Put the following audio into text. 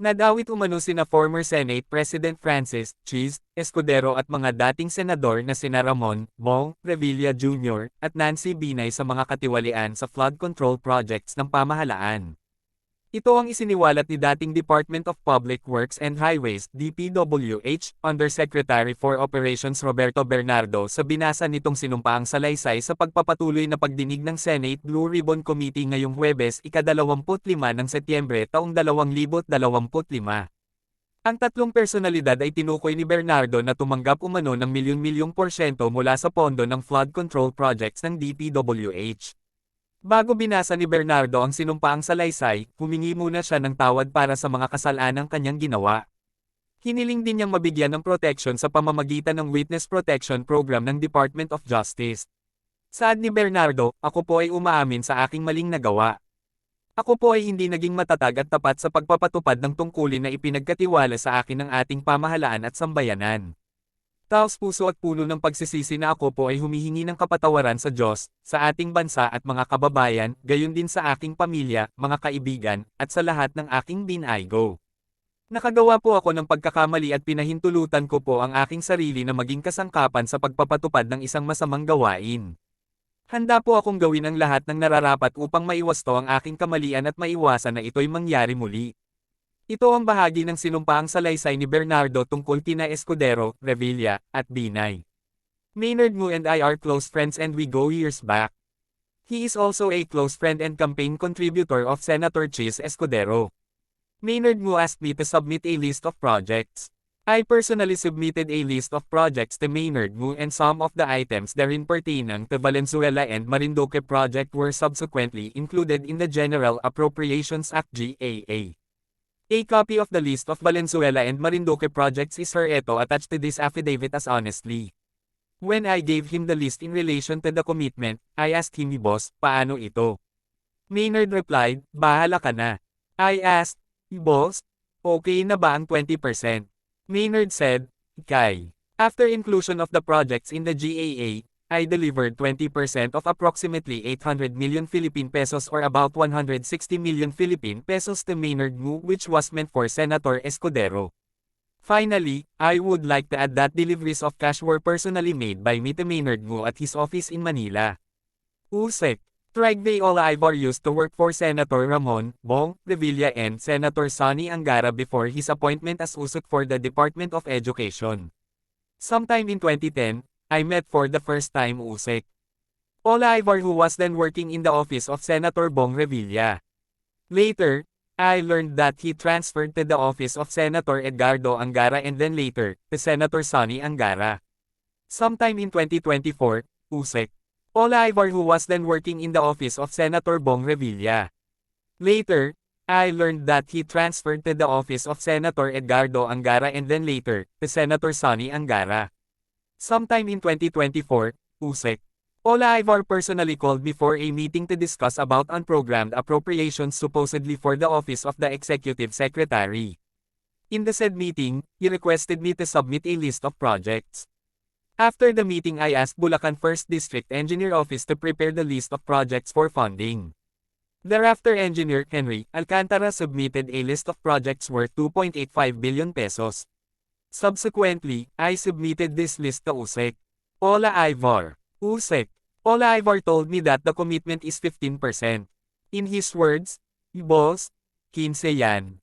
Nadawit umano sina former Senate President Francis Cheese Escudero at mga dating senador na sina Ramon Bong Revilla Jr. at Nancy Binay sa mga katiwalian sa flood control projects ng pamahalaan. Ito ang isiniwalat ni dating Department of Public Works and Highways DPWH Undersecretary for Operations Roberto Bernardo sa binasa nitong sinumpaang salaysay sa pagpapatuloy na pagdinig ng Senate Blue Ribbon Committee ngayong Huwebes ika-25 ng Setyembre taong 2025. Ang tatlong personalidad ay tinukoy ni Bernardo na tumanggap umano ng milyon-milyong porsyento mula sa pondo ng flood control projects ng DPWH. Bago binasa ni Bernardo ang sinumpaang salaysay, humingi muna siya ng tawad para sa mga kasalanang kanyang ginawa. Hiniling din niyang mabigyan ng protection sa pamamagitan ng Witness Protection Program ng Department of Justice. Saad ni Bernardo, ako po ay umaamin sa aking maling nagawa. Ako po ay hindi naging matatag at tapat sa pagpapatupad ng tungkulin na ipinagkatiwala sa akin ng ating pamahalaan at sambayanan. Taos puso at puno ng pagsisisi na ako po ay humihingi ng kapatawaran sa Diyos, sa ating bansa at mga kababayan, gayon din sa aking pamilya, mga kaibigan, at sa lahat ng aking binaygo. Nakagawa po ako ng pagkakamali at pinahintulutan ko po ang aking sarili na maging kasangkapan sa pagpapatupad ng isang masamang gawain. Handa po akong gawin ang lahat ng nararapat upang maiwasto ang aking kamalian at maiwasan na ito'y mangyari muli. Ito ang bahagi ng sinumpaang salaysay ni Bernardo tungkol kina Escudero, Revilla, at Binay. Maynard Mu and I are close friends and we go years back. He is also a close friend and campaign contributor of Senator Chis Escudero. Maynard Mu asked me to submit a list of projects. I personally submitted a list of projects to Maynard Mu and some of the items therein pertaining to Valenzuela and Marinduque project were subsequently included in the General Appropriations Act GAA. A copy of the list of Valenzuela and Marinduque projects is hereto attached to this affidavit as honestly. When I gave him the list in relation to the commitment, I asked him, boss, paano ito? Maynard replied, bahala ka na. I asked, boss, okay na ba ang 20%? Maynard said, Kay. After inclusion of the projects in the GAA, I delivered 20% of approximately 800 million Philippine pesos or about 160 million Philippine pesos to Maynard Ngu which was meant for Senator Escudero. Finally, I would like to add that deliveries of cash were personally made by me to Maynard Ngu at his office in Manila. Usek. Trigve Olaivar used to work for Senator Ramon Bong Revilla and Senator Sonny Angara before his appointment as usok for the Department of Education. Sometime in 2010, I met for the first time Usek. Ola Ivar who was then working in the office of Senator Bong Revilla. Later, I learned that he transferred to the office of Senator Edgardo Angara and then later, to Senator Sonny Angara. Sometime in 2024, Usek. Ola Ivar who was then working in the office of Senator Bong Revilla. Later, I learned that he transferred to the office of Senator Edgardo Angara and then later, to Senator Sonny Angara. Sometime in 2024, Usek. Ola Ivar personally called me for a meeting to discuss about unprogrammed appropriations supposedly for the office of the Executive Secretary. In the said meeting, he requested me to submit a list of projects. After the meeting I asked Bulacan 1st District Engineer Office to prepare the list of projects for funding. Thereafter Engineer Henry Alcantara submitted a list of projects worth 2.85 billion pesos. Subsequently, I submitted this list to USEC. Ola Ivar. USEC. Ola Ivar told me that the commitment is 15%. In his words, Boss, 15 yan.